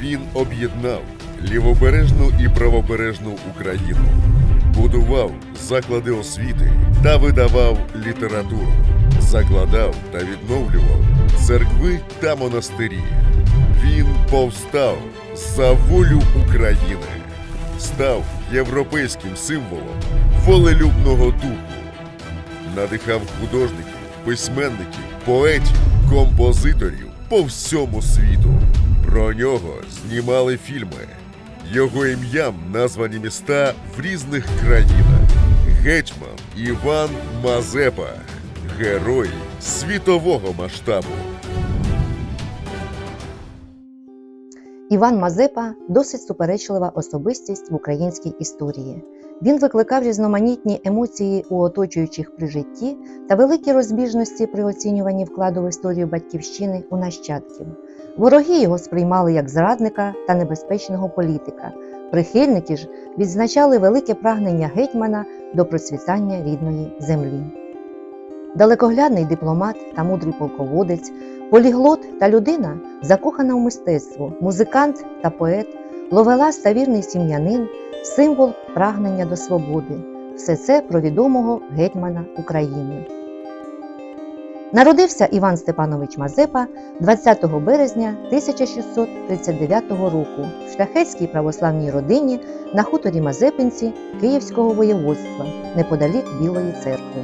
Він об'єднав лівобережну і правобережну Україну, будував заклади освіти та видавав літературу, закладав та відновлював церкви та монастирі. Він повстав за волю України, став європейським символом волелюбного духу, надихав художників, письменників, поетів, композиторів по всьому світу. Про нього знімали фільми. Його ім'ям названі міста в різних країнах. Гетьман Іван Мазепа, герой світового масштабу. Іван Мазепа досить суперечлива особистість в українській історії. Він викликав різноманітні емоції у оточуючих при житті та великі розбіжності при оцінюванні вкладу в історію батьківщини у нащадків. Вороги його сприймали як зрадника та небезпечного політика. Прихильники ж відзначали велике прагнення гетьмана до процвітання рідної землі. Далекоглядний дипломат та мудрий полководець, поліглот та людина, закохана в мистецтво, музикант та поет, ловелас та вірний сім'янин, символ прагнення до свободи. Все це про відомого гетьмана України. Народився Іван Степанович Мазепа 20 березня 1639 року в шляхетській православній родині на хуторі Мазепинці Київського воєводства неподалік Білої церкви.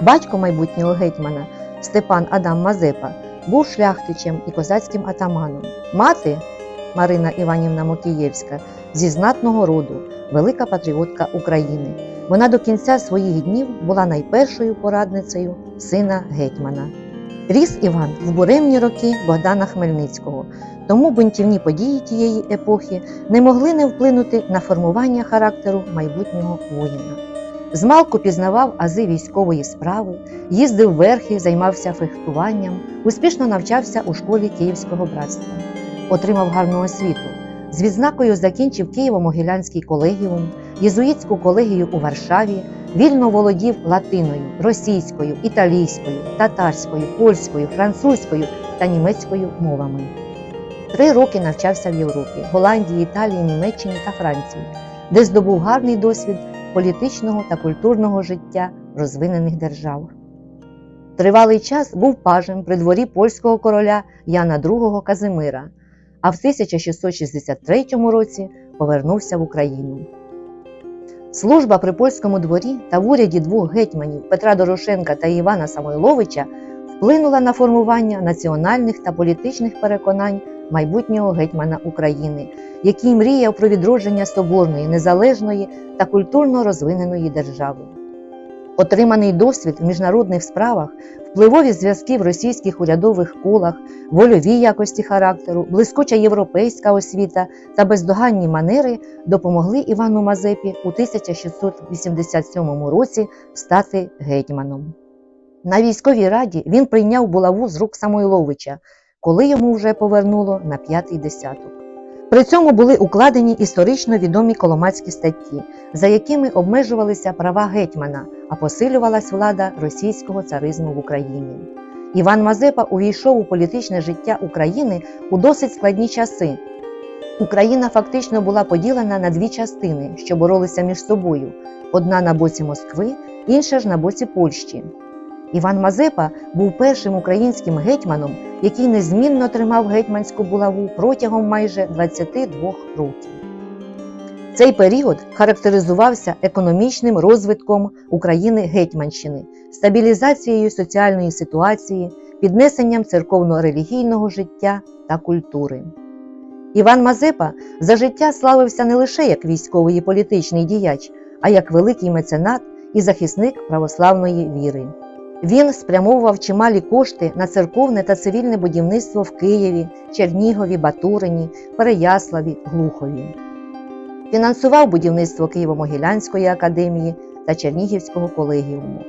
Батько майбутнього гетьмана Степан Адам Мазепа був шляхтичем і козацьким атаманом. Мати Марина Іванівна Мокієвська зі знатного роду, велика патріотка України. Вона до кінця своїх днів була найпершою порадницею сина гетьмана. Ріс Іван в буремні роки Богдана Хмельницького, тому бунтівні події тієї епохи не могли не вплинути на формування характеру майбутнього воїна. Змалку пізнавав ази військової справи, їздив верхи, займався фехтуванням, успішно навчався у школі Київського братства, отримав гарну освіту. З відзнакою закінчив Києво-Могилянський колегіум, єзуїтську колегію у Варшаві, вільно володів латиною, російською, італійською, татарською, польською, французькою та німецькою мовами. Три роки навчався в Європі, Голландії, Італії, Німеччині та Франції, де здобув гарний досвід політичного та культурного життя розвинених держав. Тривалий час був пажем при дворі польського короля Яна II Казимира, а в 1663 році повернувся в Україну. Служба при польському дворі та в уряді двох гетьманів Петра Дорошенка та Івана Самойловича вплинула на формування національних та політичних переконань майбутнього гетьмана України, який мріяв про відродження соборної, незалежної та культурно розвиненої держави. Отриманий досвід в міжнародних справах, впливові зв'язки в російських урядових колах, вольові якості характеру, блискуча європейська освіта та бездоганні манери допомогли Івану Мазепі у 1687 році стати гетьманом. На військовій раді він прийняв булаву з рук Самойловича, коли йому вже повернуло на п'ятий десяток. При цьому були укладені історично відомі коломацькі статті, за якими обмежувалися права гетьмана, а посилювалась влада російського царизму в Україні. Іван Мазепа увійшов у політичне життя України у досить складні часи. Україна фактично була поділена на дві частини, що боролися між собою: одна на боці Москви, інша ж на боці Польщі. Іван Мазепа був першим українським гетьманом, який незмінно тримав гетьманську булаву протягом майже 22 років. Цей період характеризувався економічним розвитком України Гетьманщини, стабілізацією соціальної ситуації, піднесенням церковно-релігійного життя та культури. Іван Мазепа за життя славився не лише як військовий і політичний діяч, а як великий меценат і захисник православної віри. Він спрямовував чималі кошти на церковне та цивільне будівництво в Києві, Чернігові, Батурині, Переяславі, Глухові. Фінансував будівництво Києво-Могилянської академії та Чернігівського колегіуму.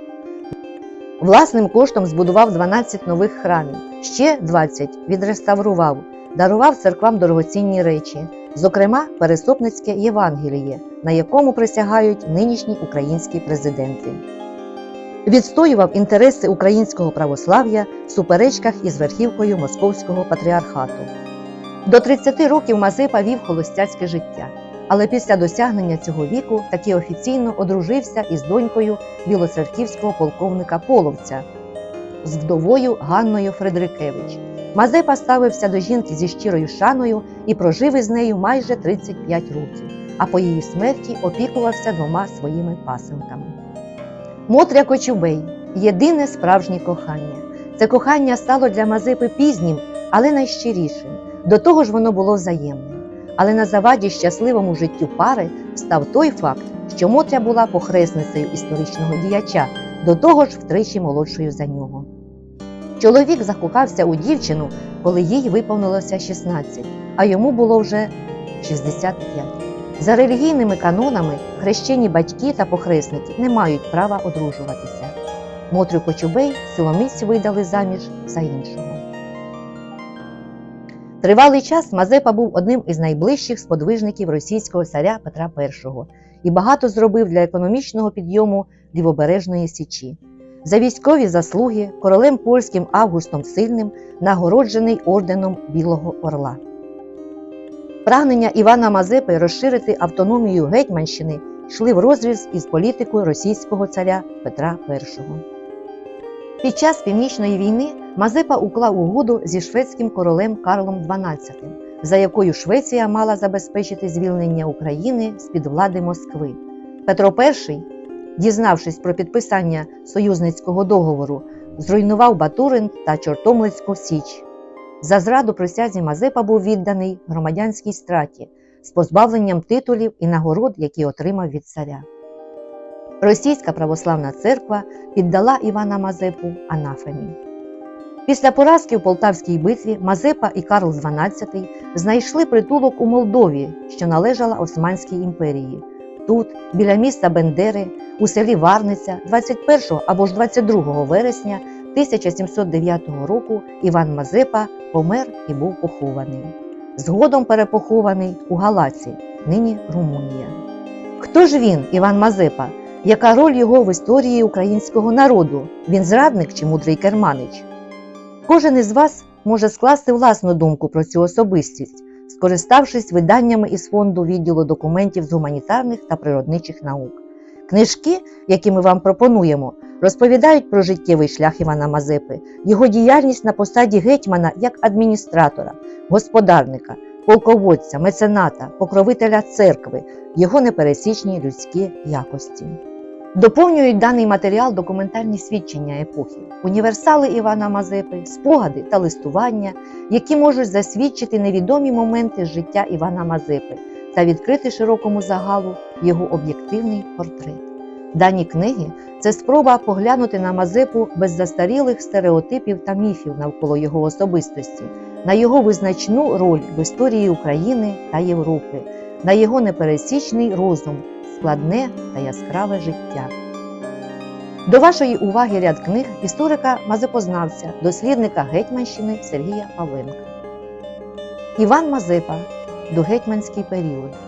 Власним коштом збудував 12 нових храмів, ще 20 відреставрував, дарував церквам дорогоцінні речі, зокрема Пересопницьке Євангеліє, на якому присягають нинішні українські президенти відстоював інтереси українського православ'я в суперечках із верхівкою Московського патріархату. До 30 років Мазепа вів холостяцьке життя, але після досягнення цього віку таки офіційно одружився із донькою білоцерківського полковника Половця з вдовою Ганною Фредерикевич. Мазепа ставився до жінки зі щирою шаною і прожив із нею майже 35 років, а по її смерті опікувався двома своїми пасенками. Мотря Кочубей єдине справжнє кохання. Це кохання стало для Мазепи пізнім, але найщирішим. До того ж воно було взаємним. Але на заваді щасливому життю пари став той факт, що Мотря була похресницею історичного діяча, до того ж втричі молодшою за нього. Чоловік закохався у дівчину, коли їй виповнилося 16, а йому було вже 65. За релігійними канонами хрещені батьки та похресники не мають права одружуватися. Мотрю Кочубей силоміць видали заміж за іншого. Тривалий час Мазепа був одним із найближчих сподвижників російського царя Петра І і багато зробив для економічного підйому лівобережної січі. За військові заслуги королем польським Августом Сильним нагороджений орденом Білого Орла. Прагнення Івана Мазепи розширити автономію Гетьманщини йшли в розріз із політикою російського царя Петра І. Під час Північної війни Мазепа уклав угоду зі шведським королем Карлом XII, за якою Швеція мала забезпечити звільнення України з-під влади Москви. Петро І, дізнавшись про підписання союзницького договору, зруйнував Батурин та Чортомлицьку Січ. За зраду присязі Мазепа був відданий громадянській страті з позбавленням титулів і нагород, які отримав від царя. Російська православна церква піддала Івана Мазепу анафемі. Після поразки в Полтавській битві Мазепа і Карл XII знайшли притулок у Молдові, що належала Османській імперії. Тут, біля міста Бендери, у селі Варниця, 21 або ж 22 вересня 1709 року Іван Мазепа помер і був похований. Згодом перепохований у Галаці, нині Румунія. Хто ж він, Іван Мазепа? Яка роль його в історії українського народу? Він зрадник чи мудрий керманич? Кожен із вас може скласти власну думку про цю особистість, скориставшись виданнями із фонду відділу документів з гуманітарних та природничих наук. Книжки, які ми вам пропонуємо, розповідають про життєвий шлях Івана Мазепи, його діяльність на посаді гетьмана як адміністратора, господарника, полководця, мецената, покровителя церкви, його непересічні людські якості. Доповнюють даний матеріал документальні свідчення епохи, універсали Івана Мазепи, спогади та листування, які можуть засвідчити невідомі моменти життя Івана Мазепи та відкрити широкому загалу його об'єктивний портрет. Дані книги це спроба поглянути на Мазепу без застарілих стереотипів та міфів навколо його особистості, на його визначну роль в історії України та Європи, на його непересічний розум, складне та яскраве життя. До вашої уваги ряд книг історика Мазепознавця, дослідника Гетьманщини Сергія Павленка. Іван Мазепа Догетьманський період.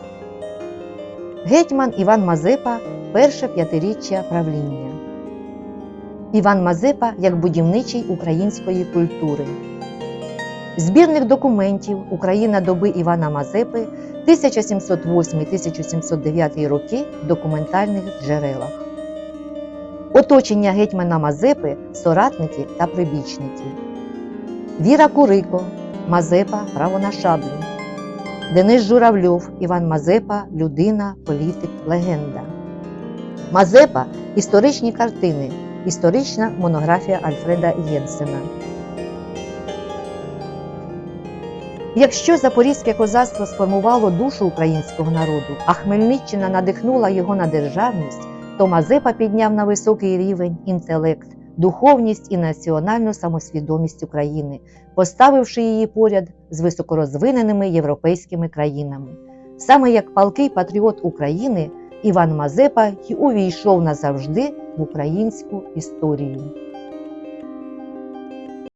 Гетьман Іван Мазепа перше п'ятиріччя правління. Іван Мазепа як будівничий української культури. Збірник документів Україна доби Івана Мазепи 1708-1709 роки в документальних джерелах. Оточення гетьмана Мазепи, соратники та прибічники. Віра Курико, Мазепа Право на шаблю. Денис Журавльов, Іван Мазепа, людина, політик, легенда. Мазепа історичні картини. Історична монографія Альфреда Єнсена. Якщо запорізьке козацтво сформувало душу українського народу, а Хмельниччина надихнула його на державність, то Мазепа підняв на високий рівень інтелект, духовність і національну самосвідомість України, поставивши її поряд з високорозвиненими європейськими країнами. Саме як палкий патріот України, Іван Мазепа й увійшов назавжди в українську історію.